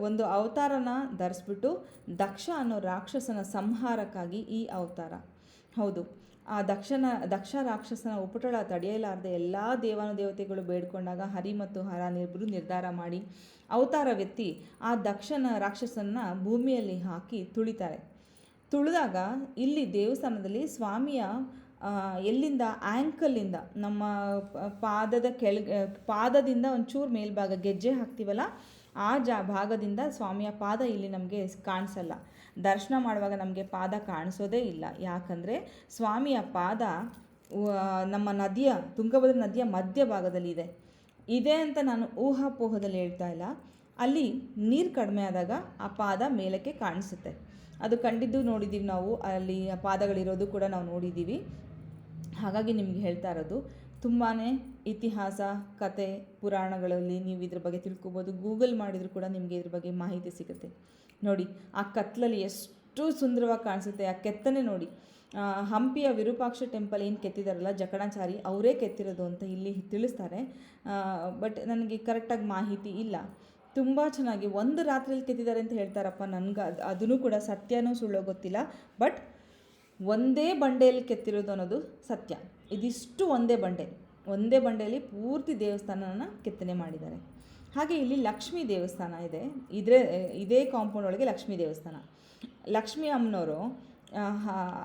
ಒಂದು ಅವತಾರನ ಧರಿಸ್ಬಿಟ್ಟು ದಕ್ಷ ಅನ್ನೋ ರಾಕ್ಷಸನ ಸಂಹಾರಕ್ಕಾಗಿ ಈ ಅವತಾರ. ಹೌದು. ಆ ದಕ್ಷನ ದಕ್ಷ ರಾಕ್ಷಸನ ಉಪಟಳ ತಡೆಯಲಾರದೆ ಎಲ್ಲ ದೇವಾನುದೇವತೆಗಳು ಬೇಡ್ಕೊಂಡಾಗ ಹರಿ ಮತ್ತು ಹರ ಇಬ್ಬರು ನಿರ್ಧಾರ ಮಾಡಿ ಅವತಾರ ವ್ಯಕ್ತಿ ಆ ದಕ್ಷನ ರಾಕ್ಷಸನ್ನ ಭೂಮಿಯಲ್ಲಿ ಹಾಕಿ ತುಳಿತಾರೆ. ತುಳಿದಾಗ ಇಲ್ಲಿ ದೇವಸ್ಥಾನದಲ್ಲಿ ಸ್ವಾಮಿಯ ಎಲ್ಲಿಂದ ಆ್ಯಂಕಲ್ಲಿಂದ ನಮ್ಮ ಪಾದದ ಕೆಳ, ಪಾದದಿಂದ ಒಂಚೂರು ಮೇಲ್ಭಾಗ ಗೆಜ್ಜೆ ಹಾಕ್ತೀವಲ್ಲ, ಆ ಜಾ, ಭಾಗದಿಂದ ಸ್ವಾಮಿಯ ಪಾದ ಇಲ್ಲಿ ನಮಗೆ ಕಾಣಿಸಲ್ಲ. ದರ್ಶನ ಮಾಡುವಾಗ ನಮಗೆ ಪಾದ ಕಾಣಿಸೋದೇ ಇಲ್ಲ. ಯಾಕಂದರೆ ಸ್ವಾಮಿಯ ಪಾದ ನಮ್ಮ ನದಿಯ, ತುಂಗಭದ್ರ ನದಿಯ ಮಧ್ಯಭಾಗದಲ್ಲಿ ಇದೆ. ಇದೆ ಅಂತ ನಾನು ಊಹಾಪೋಹದಲ್ಲಿ ಹೇಳ್ತಾ ಇಲ್ಲ. ಅಲ್ಲಿ ನೀರು ಕಡಿಮೆ ಆದಾಗ ಆ ಪಾದ ಮೇಲಕ್ಕೆ ಕಾಣಿಸುತ್ತೆ. ಅದು ಕಂಡಿದ್ದು ನೋಡಿದ್ದೀವಿ ನಾವು. ಅಲ್ಲಿ ಆ ಪಾದಗಳಿರೋದು ಕೂಡ ನಾವು ನೋಡಿದ್ದೀವಿ ಹಾಗಾಗಿ ನಿಮಗೆ ಹೇಳ್ತಾ ಇರೋದು ತುಂಬಾ ಇತಿಹಾಸ, ಕತೆ, ಪುರಾಣಗಳಲ್ಲಿ ನೀವು ಇದ್ರ ಬಗ್ಗೆ ತಿಳ್ಕೊಬೋದು. ಗೂಗಲ್ ಮಾಡಿದರೂ ಕೂಡ ನಿಮಗೆ ಇದ್ರ ಬಗ್ಗೆ ಮಾಹಿತಿ ಸಿಗುತ್ತೆ. ನೋಡಿ, ಆ ಕತ್ತಲಲ್ಲಿ ಎಷ್ಟು ಸುಂದರವಾಗಿ ಕಾಣಿಸುತ್ತೆ, ಆ ಕೆತ್ತನೆ ನೋಡಿ. ಹಂಪಿಯ ವಿರೂಪಾಕ್ಷ ಟೆಂಪಲ್ ಏನು ಕೆತ್ತಿದಾರಲ್ಲ, ಜಕಣಾಚಾರಿ, ಅವರೇ ಕೆತ್ತಿರೋದು ಅಂತ ಇಲ್ಲಿ ತಿಳಿಸ್ತಾರೆ. ಬಟ್ ನನಗೆ ಕರೆಕ್ಟಾಗಿ ಮಾಹಿತಿ ಇಲ್ಲ. ತುಂಬ ಚೆನ್ನಾಗಿ ಒಂದು ರಾತ್ರಿಯಲ್ಲಿ ಕೆತ್ತಿದ್ದಾರೆ ಅಂತ ಹೇಳ್ತಾರಪ್ಪ ನನಗೆ, ಅದೂ ಕೂಡ ಸತ್ಯನೂ ಸುಳ್ಳೋ ಗೊತ್ತಿಲ್ಲ. ಬಟ್ ಒಂದೇ ಬಂಡೆಯಲ್ಲಿ ಕೆತ್ತಿರೋದು ಅನ್ನೋದು ಸತ್ಯ. ಇದಿಷ್ಟು ಒಂದೇ ಬಂಡೆ. ಒಂದೇ ಬಂಡೆಯಲ್ಲಿ ಪೂರ್ತಿ ದೇವಸ್ಥಾನನ ಕೆತ್ತನೆ ಮಾಡಿದ್ದಾರೆ. ಹಾಗೆ ಇಲ್ಲಿ ಲಕ್ಷ್ಮೀ ದೇವಸ್ಥಾನ ಇದೆ. ಇದ್ರೆ, ಇದೇ ಕಾಂಪೌಂಡ್ ಒಳಗೆ ಲಕ್ಷ್ಮೀ ದೇವಸ್ಥಾನ. ಲಕ್ಷ್ಮೀ ಅಮ್ಮನವರು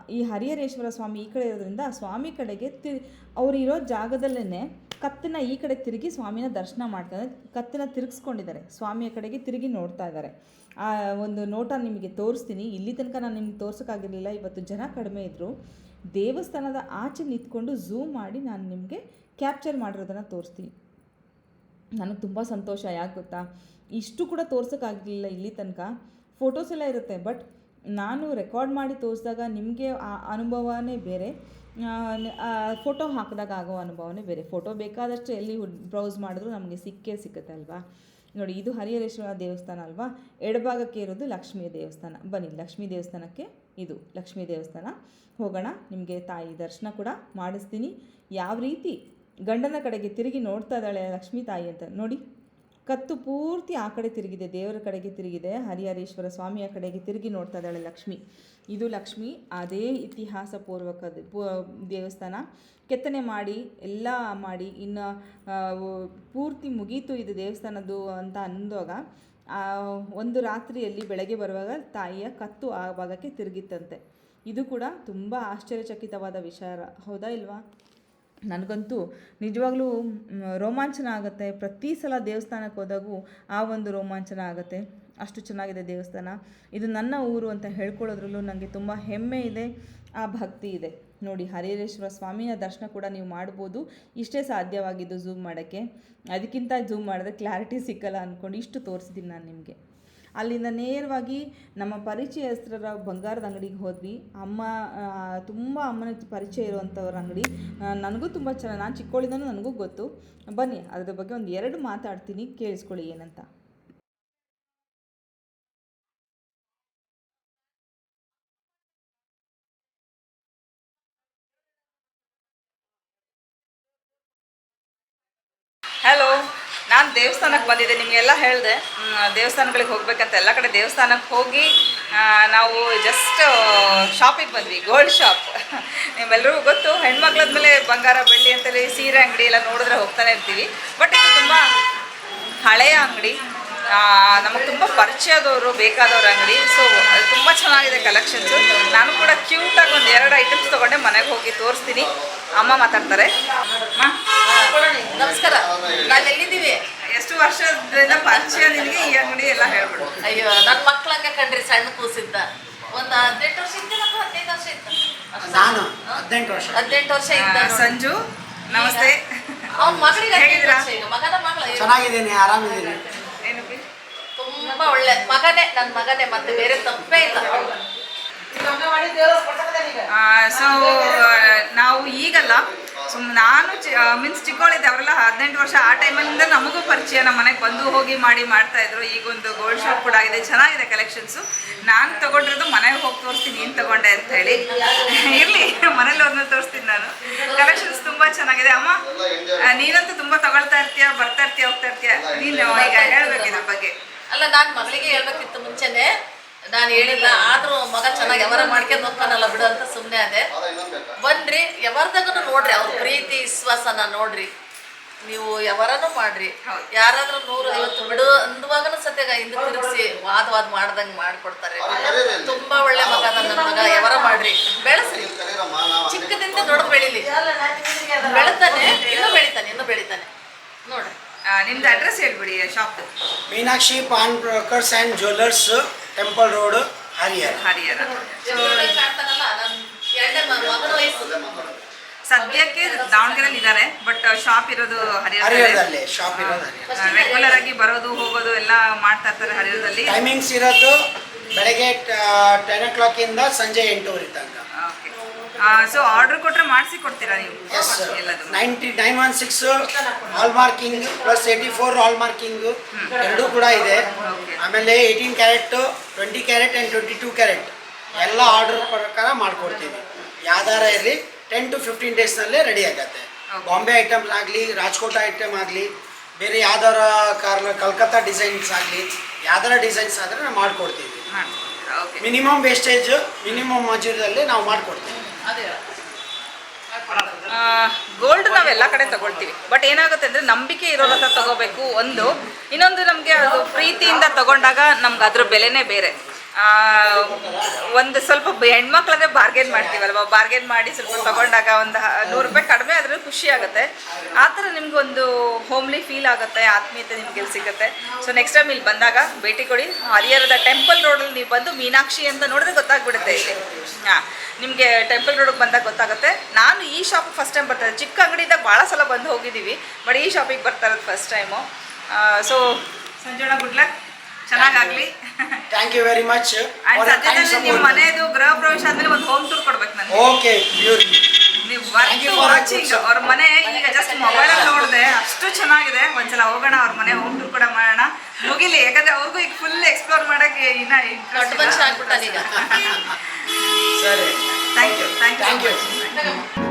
ಈ ಹರಿಹರೇಶ್ವರ ಸ್ವಾಮಿ ಈ ಕಡೆ ಇರೋದ್ರಿಂದ ಸ್ವಾಮಿ ಕಡೆಗೆ ತಿ, ಅವ್ರು ಇರೋ ಜಾಗದಲ್ಲೇ ಕತ್ತನ್ನ ಈ ಕಡೆ ತಿರುಗಿ ಸ್ವಾಮಿನ ದರ್ಶನ ಮಾಡ್ತಾರೆ ಕತ್ತನ್ನ ತಿರುಗಿಸ್ಕೊಂಡಿದ್ದಾರೆ. ಸ್ವಾಮಿಯ ಕಡೆಗೆ ತಿರುಗಿ ನೋಡ್ತಾ ಇದ್ದಾರೆ. ಆ, ಒಂದು ನೋಟ ನಿಮಗೆ ತೋರಿಸ್ತೀನಿ. ಇಲ್ಲಿ ತನಕ ನಾನು ನಿಮ್ಗೆ ತೋರ್ಸೋಕ್ಕಾಗಿರಲಿಲ್ಲ. ಇವತ್ತು ಜನ ಕಡಿಮೆ ಇದ್ದರು ದೇವಸ್ಥಾನದ ಆಚೆ ನಿಂತ್ಕೊಂಡು ಝೂಮ್ ಮಾಡಿ ನಾನು ನಿಮಗೆ ಕ್ಯಾಪ್ಚರ್ ಮಾಡಿರೋದನ್ನು ತೋರಿಸ್ತೀನಿ. ನನಗೆ ತುಂಬ ಸಂತೋಷ, ಯಾಕೆ ಗೊತ್ತಾ? ಇಷ್ಟು ಕೂಡ ತೋರ್ಸೋಕ್ಕಾಗಲಿಲ್ಲ ಇಲ್ಲಿ ತನಕ. ಫೋಟೋಸ್ ಎಲ್ಲ ಇರುತ್ತೆ ಬಟ್ ನಾನು ರೆಕಾರ್ಡ್ ಮಾಡಿ ತೋರಿಸಿದಾಗ ನಿಮಗೆ ಆ ಅನುಭವನೇ ಬೇರೆ. ಫೋಟೋ ಹಾಕಿದಾಗ ಆಗೋ ಅನುಭವನೇ ಬೇರೆ. ಫೋಟೋ ಬೇಕಾದಷ್ಟು ಎಲ್ಲಿ ಬ್ರೌಸ್ ಮಾಡಿದ್ರು ನಮಗೆ ಸಿಕ್ಕೇ ಸಿಕ್ಕುತ್ತೆ ಅಲ್ವಾ? ನೋಡಿ, ಇದು ಹರಿಹರೇಶ್ವರ ದೇವಸ್ಥಾನ ಅಲ್ವಾ? ಎಡಭಾಗಕ್ಕೆ ಇರೋದು ಲಕ್ಷ್ಮೀ ದೇವಸ್ಥಾನ. ಬನ್ನಿ, ಲಕ್ಷ್ಮೀ ದೇವಸ್ಥಾನಕ್ಕೆ ಇದು, ಲಕ್ಷ್ಮೀ ದೇವಸ್ಥಾನ. ಹೋಗೋಣ, ನಿಮಗೆ ತಾಯಿ ದರ್ಶನ ಕೂಡ ಮಾಡಿಸ್ತೀನಿ. ಯಾವ ರೀತಿ ಗಂಡನ ಕಡೆಗೆ ತಿರುಗಿ ನೋಡ್ತಾ ಇದ್ದಾಳೆ ಲಕ್ಷ್ಮೀ ತಾಯಿ ಅಂತ. ನೋಡಿ, ಕತ್ತು ಪೂರ್ತಿ ಆ ಕಡೆ ತಿರುಗಿದೆ, ದೇವರ ಕಡೆಗೆ ತಿರುಗಿದೆ, ಹರಿಹರೇಶ್ವರ ಸ್ವಾಮಿಯ ಕಡೆಗೆ ತಿರುಗಿ ನೋಡ್ತಾ ಇದ್ದಾಳೆ ಲಕ್ಷ್ಮಿ. ಇದು ಲಕ್ಷ್ಮಿ, ಅದೇ ಇತಿಹಾಸ ಪೂರ್ವಕ ದೇವಸ್ಥಾನ. ಕೆತ್ತನೆ ಮಾಡಿ, ಎಲ್ಲ ಮಾಡಿ, ಇನ್ನು ಪೂರ್ತಿ ಮುಗೀತು ಇದು ದೇವಸ್ಥಾನದ್ದು ಅಂತ ಅಂದಾಗ ಒಂದು ರಾತ್ರಿಯಲ್ಲಿ ಬೆಳಗ್ಗೆ ಬರುವಾಗ ತಾಯಿಯ ಕತ್ತು ಆ ಭಾಗಕ್ಕೆ ತಿರುಗಿತ್ತಂತೆ. ಇದು ಕೂಡ ತುಂಬ ಆಶ್ಚರ್ಯಚಕಿತವಾದ ವಿಚಾರ, ಹೌದಾ ಇಲ್ವಾ? ನನಗಂತೂ ನಿಜವಾಗ್ಲೂ ರೋಮಾಂಚನ ಆಗುತ್ತೆ. ಪ್ರತಿ ಸಲ ದೇವಸ್ಥಾನಕ್ಕೆ ಹೋದಾಗೂ ಆ ಒಂದು ರೋಮಾಂಚನ ಆಗುತ್ತೆ. ಅಷ್ಟು ಚೆನ್ನಾಗಿದೆ ದೇವಸ್ಥಾನ. ಇದು ನನ್ನ ಊರು ಅಂತ ಹೇಳ್ಕೊಳ್ಳೋದ್ರಲ್ಲೂ ನನಗೆ ತುಂಬ ಹೆಮ್ಮೆ ಇದೆ. ಆ ಭಕ್ತಿ ಇದೆ. ನೋಡಿ ಹರಿಹರೇಶ್ವರ ಸ್ವಾಮಿಯ ದರ್ಶನ ಕೂಡ ನೀವು ಮಾಡ್ಬೋದು. ಇಷ್ಟೇ ಸಾಧ್ಯವಾಗಿದ್ದು ಝೂಮ್ ಮಾಡೋಕ್ಕೆ. ಅದಕ್ಕಿಂತ ಝೂಮ್ ಮಾಡಿದ್ರೆ ಕ್ಲಾರಿಟಿ ಸಿಕ್ಕಲ್ಲ ಅಂದ್ಕೊಂಡು ಇಷ್ಟು ತೋರಿಸಿದ್ದೀನಿ ನಾನು ನಿಮಗೆ. ಅಲ್ಲಿಂದ ನೇರವಾಗಿ ನಮ್ಮ ಪರಿಚಯಸ್ಥರ ಬಂಗಾರದ ಅಂಗಡಿಗೆ ಹೋದ್ವಿ. ಅಮ್ಮ ತುಂಬ ಅಮ್ಮನ ಪರಿಚಯ ಇರುವಂಥವ್ರ ಅಂಗಡಿ. ನನಗೂ ತುಂಬ ಚೆನ್ನಾಗಿ ನಾನು ಚಿಕ್ಕವಳಿಂದನೂ ನನಗೂ ಗೊತ್ತು. ಬನ್ನಿ, ಅದರ ಬಗ್ಗೆ ಒಂದು ಎರಡು ಮಾತಾಡ್ತೀನಿ, ಕೇಳಿಸ್ಕೊಳ್ಳಿ ಏನಂತ. ದೇವಸ್ಥಾನಕ್ಕೆ ಬಂದಿದೆ ನಿಮಗೆಲ್ಲ ಹೇಳಿದೆ. ದೇವಸ್ಥಾನಗಳಿಗೆ ಹೋಗ್ಬೇಕಂತ ಎಲ್ಲ ಕಡೆ ದೇವಸ್ಥಾನಕ್ಕೆ ಹೋಗಿ ನಾವು ಜಸ್ಟ್ ಶಾಪಿಗೆ ಬಂದ್ವಿ ಗೋಲ್ಡ್ ಶಾಪ್ ನಿಮ್ಮೆಲ್ಲರಿಗೂ ಗೊತ್ತು ಹೆಣ್ಮಕ್ಳಾದ್ಮೇಲೆ ಬಂಗಾರ, ಬೆಳ್ಳಿ ಅಂತೇಳಿ ಸೀರೆ, ಅಂಗಡಿ ಎಲ್ಲ ನೋಡಿದ್ರೆ ಹೋಗ್ತಾನೆ ಇರ್ತೀವಿ. ಬಟ್ ಇದು ತುಂಬ ಹಳೆಯ ಅಂಗಡಿ. ನಮಗೆ ತುಂಬ ಪರಿಚಯದವರು, ಬೇಕಾದವ್ರ ಅಂಗಡಿ. ಸೊ ತುಂಬ ಚೆನ್ನಾಗಿದೆ ಕಲೆಕ್ಷನ್ಸು ನಾನು ಕೂಡ ಕ್ಯೂಟಾಗಿ ಒಂದು ಎರಡು ಐಟಮ್ಸ್ ತೊಗೊಂಡೆ, ಮನೆಗೆ ಹೋಗಿ ತೋರಿಸ್ತೀನಿ. ಅಮ್ಮ ಮಾತಾಡ್ತಾರೆ. ನಮಸ್ಕಾರ. ನಾವ್ ಎಲ್ಲಿದ್ದೀವಿ? ಎಷ್ಟು ವರ್ಷದಿಂದ ಪರಿಚಯ ನಿನಗೆ ಈ ಅಂಗಡಿ ಎಲ್ಲ ಹೇಳ್ಬಿಡು. ಅಯ್ಯೋ ನನ್ನ ಮಕ್ಳಂಗ ಕಂಡ್ರಿ ಸಣ್ಣ ಕೂಸಿದ್ದ ಒಂದು ಹದಿನೆಂಟು ವರ್ಷ ಇದ್ದಿಲ್ಲ ಹದಿನೈದು ವರ್ಷ ಇತ್ತು ನಾನು? ಹದಿನೆಂಟು ವರ್ಷ. ಹದಿನೆಂಟು ವರ್ಷ ಇದ್ದ ಸಂಜು ನಮಸ್ತೆ. ಅವ್ನ ಮಗಳಿಗೆ ಹದಿನೈದು ಮಗದ ವರ್ಷ ಈಗ. ಮಗನ ಮಗಳ ಚೆನ್ನಾಗಿದ್ದೀನಿ ಆರಾಮಿದ್ದೀನಿ. ಏನು ತುಂಬಾ ಒಳ್ಳೆ. ಮಗನೇ ನನ್ನ ಮಗನೇ ಮತ್ತೆ ಬೇರೆ ತಪ್ಪೇ ಇಲ್ಲ. ಸೊ ನಾವು ಈಗಲ್ಲ ಸುಮ್ ನಾನು ಮೀನ್ಸ್ ಚಿಕ್ಕವಳಿದ್ದೆ ಅವರೆಲ್ಲ ಹದಿನೆಂಟು ವರ್ಷ ಆ ಟೈಮಲ್ಲಿಂದ ನಮಗೂ ಪರಿಚಯ ನಮ್ಮ ಮನೆಗೆ ಬಂದು ಹೋಗಿ ಮಾಡಿ ಮಾಡ್ತಾ ಇದ್ರು. ಈಗೊಂದು ಗೋಲ್ಡ್ ಶಾಪ್ ಕೂಡ ಆಗಿದೆ, ಚೆನ್ನಾಗಿದೆ ಕಲೆಕ್ಷನ್ಸು ನಾನು ತಗೊಂಡಿರೋದು ಮನೆಗೆ ಹೋಗಿ ತೋರಿಸ್ತೀನಿ ಏನು ತಗೊಂಡೆ ಅಂತ ಹೇಳಿ. ಇರಲಿ ಮನೇಲಿ ಒಂದು ತೋರಿಸ್ತೀನಿ ನಾನು. ಕಲೆಕ್ಷನ್ಸ್ ತುಂಬ ಚೆನ್ನಾಗಿದೆ. ಅಮ್ಮ ನೀನಂತೂ ತುಂಬ ತಗೊಳ್ತಾ ಇರ್ತೀಯ, ಬರ್ತಾ ಇರ್ತೀಯ, ಹೋಗ್ತಾ ಇರ್ತೀಯ? ನೀನು ಈಗ ಹೇಳ್ಬೇಕು ಇದ್ರ ಬಗ್ಗೆ. ಅಲ್ಲ, ನಾನು ಮಗಳಿಗೆ ಹೇಳ್ಬೇಕಿತ್ತು ಮುಂಚೆನೆ. ನಾನು ಹೇಳಿಲ್ಲ, ಆದ್ರೂ ಮಗ ಚೆನ್ನಾಗಿ ಯಾವಾರ ಮಾಡ್ಕೊಂಡು ಹೋಗ್ತಾನಲ್ಲ ಬಿಡು ಅಂತ ಸುಮ್ಮನೆ ಅದೇ ಬನ್ರಿ ಯಾವಾರ್ದಾಗನು ನೋಡ್ರಿ, ಅವ್ರ ಪ್ರೀತಿ, ವಿಶ್ವಾಸನ ನೋಡ್ರಿ. ನೀವು ಯಾವಾರನು ಮಾಡ್ರಿ. ಯಾರಾದ್ರೂ ನೂರು, ಐವತ್ತು ಬಿಡು ಅಂದವಾಗನು ಸತ್ಯಾಗ ಹಿಂದೆ ತಿರುಗಿಸಿ, ವಾದ ವಾದ ಮಾಡ್ದಂಗ್ ಮಾಡ್ಕೊಡ್ತಾರೆ. ತುಂಬಾ ಒಳ್ಳೆ ಮಗ ನನ್ನ ಮಗ ಯಾವಾರ ಮಾಡ್ರಿ. ಬೆಳೆಸ್ರಿ. ಚಿಕ್ಕದಿಂದ ದೊಡ್ಡ ಬೆಳಿಲಿ ಬೆಳಿತಾನೆ, ಇನ್ನೂ ಬೆಳಿತಾನೆ ಇನ್ನೂ ಬೆಳಿತಾನೆ. ನೋಡ್ರಿ. ನಿಮ್ದು ಅಡ್ರೆಸ್ ಹೇಳ್ಬಿಡಿ shop Meenakshi pawn brokers and jewellers temple road Harihara. Harihara. ಸದ್ಯಕ್ಕೆ ದಾವಣಗೆರೆಯಲ್ಲಿ ಇದ್ದಾರೆ ಬಟ್ ಶಾಪ್ ಇರೋದು ಹರಿಹರದಲ್ಲಿ. ಶಾಪ್ ಇರೋದು ರೆಗ್ಯುಲರ್ ಆಗಿ ಬರೋದು ಹೋಗೋದು ಎಲ್ಲ ಮಾಡ್ತಾ ಇರ್ತಾರೆ ಹರಿಹರದಲ್ಲಿ. ಟೈಮಿಂಗ್ಸ್ ಇರೋದು ಬೆಳಗ್ಗೆ ಟೆನ್ ಓ ಕ್ಲಾಕಿಂದ ಸಂಜೆ ಎಂಟೂವರೆ ತನಕ. ಸೊ ಆರ್ಡರ್ ಕೊಟ್ಟರೆ ಮಾಡಿಸಿ ಕೊಡ್ತೀರಾ ನೀವು? ಎಲ್ಲದು ninety nine one six hallmarking plus eighty four hallmarking ಎರಡೂ ಕೂಡ ಇದೆ. ಆಮೇಲೆ eighteen carat twenty carat and twenty two carat ಎಲ್ಲ ಆರ್ಡರ್ ಪ್ರಕಾರ ಮಾಡ್ಕೊಡ್ತೀವಿ. ಯಾವ್ದಾರ ಇರಲಿ ಟೆನ್ ಟು ಫಿಫ್ಟೀನ್ ಡೇಸ್ನಲ್ಲೇ ರೆಡಿ ಆಗುತ್ತೆ. ಬಾಂಬೆ ಐಟಮ್ಸ್ ಆಗಲಿ ರಾಜ್ಕೋಟ ಐಟಮ್ ಆಗಲಿ ಬೇರೆ ಯಾವ್ದಾರ ಕಾರ್ನ ಕಲ್ಕತ್ತಾ ಡಿಸೈನ್ಸ್ ಆಗಲಿ ಯಾವ್ದಾರ ಡಿಸೈನ್ಸ್ ಆದರೆ ನಾವು ಮಾಡಿಕೊಡ್ತೀವಿ. ಮಿನಿಮಮ್ ವೇಸ್ಟೇಜ್ ಮಿನಿಮಮ್ ಮಜೂರಿಯಲ್ಲಿ ನಾವು ಮಾಡಿಕೊಡ್ತೀವಿ. ಅದೇ. ಗೋಲ್ಡ್ ಎಲ್ಲ ಕಡೆ ತಗೊಳ್ತೀವಿ. ಬಟ್ ಏನಾಗುತ್ತೆ ಅಂದ್ರೆ ನಂಬಿಕೆ ಇರೋರ ಹತ್ರ ತಗೋಬೇಕು ಒಂದು. ಇನ್ನೊಂದು ನಮಗೆ ಅದು ಪ್ರೀತಿಯಿಂದ ತಗೊಂಡಾಗ ನಮ್ಗೆ ಅದ್ರ ಬೆಲೆನೇ ಬೇರೆ. ಒಂದು ಸ್ವಲ್ಪ ಹೆಣ್ಮಕ್ಳಂದ್ರೆ ಬಾರ್ಗೇನ್ ಮಾಡ್ತೀವಲ್ವ? ಬಾರ್ಗೇನ್ ಮಾಡಿ ಸ್ವಲ್ಪ ತಗೊಂಡಾಗ ಒಂದು ನೂರು ರೂಪಾಯಿ ಕಡಿಮೆ ಆದ್ರೆ ಖುಷಿ ಆಗುತ್ತೆ. ಆ ಥರ ನಿಮ್ಗೊಂದು ಹೋಮ್ಲಿ ಫೀಲ್ ಆಗುತ್ತೆ, ಆತ್ಮೀಯತೆ ನಿಮ್ಗೆ ಸಿಗುತ್ತೆ. ಸೊ ನೆಕ್ಸ್ಟ್ ಟೈಮ್ ಇಲ್ಲಿ ಬಂದಾಗ ಭೇಟಿ ಕೊಡಿ. ಹರಿಹರದ ಟೆಂಪಲ್ ರೋಡಲ್ಲಿ ನೀವು ಬಂದು ಮೀನಾಕ್ಷಿ ಅಂತ ನೋಡಿದ್ರೆ ಗೊತ್ತಾಗ್ಬಿಡುತ್ತೆ ಇಲ್ಲಿ. ಹಾಂ, ನಿಮಗೆ ಟೆಂಪಲ್ ರೋಡಿಗೆ ಬಂದಾಗ ಗೊತ್ತಾಗುತ್ತೆ. ನಾನು ಈ ಶಾಪ್ ಫಸ್ಟ್ ಟೈಮ್ ಬರ್ತಾ ಇದ್ದೆ ಚಿಕ್ಕ ಅಂಗಡಿಯಿಂದ ಭಾಳ ಸಲ ಬಂದು ಹೋಗಿದ್ದೀವಿ. ಬಟ್ ಈ ಶಾಪಿಗೆ ಬರ್ತಾ ಇರೋದು ಫಸ್ಟ್ ಟೈಮು ಸೊ ಸಂಜೋಣ ಗುಡ್ ಲಕ್ ಚೆನ್ನಾಗಾಗಲಿ. ಥ್ಯಾಂಕ್ ಯು ವೆರಿ ಮಚ್ ಸದ್ಯದಲ್ಲಿ ನಿಮ್ಮ ಮನೆಯದು ಗೃಹ ಪ್ರವೇಶ ಆದ್ಮೇಲೆ ಒಂದು ಹೋಮ್ ಟೂರ್ ಕೊಡ್ಬೇಕು ನನಗೆ. ಓಕೆ ಪ್ಯೂರ್ ನೀವು ವರ್ಕ್ ವಾಚಿಂಗ್ ಅವ್ರ ಮನೆ ಈಗ ಜಸ್ಟ್ ಮೊಬೈಲಲ್ಲಿ ನೋಡಿದೆ ಅಷ್ಟು ಚೆನ್ನಾಗಿದೆ. ಒಂದ್ಸಲ ಹೋಗೋಣ ಅವ್ರ ಮನೆ ಹೋಮ್ ಟೂರ್ ಕೂಡ ಮಾಡೋಣ. ಮುಗಿಲಿ ಯಾಕಂದ್ರೆ ಅವ್ರಿಗೂ ಈಗ ಫುಲ್ ಎಕ್ಸ್ಪ್ಲೋರ್ ಮಾಡಕ್ಕೆ ಇನ್ನ ಇಂಟ್ರೆಸ್ಟ್ ಆಗ್ಬಿಟ್ಟಾನೀಗ. ಸರಿ. Thank you thank you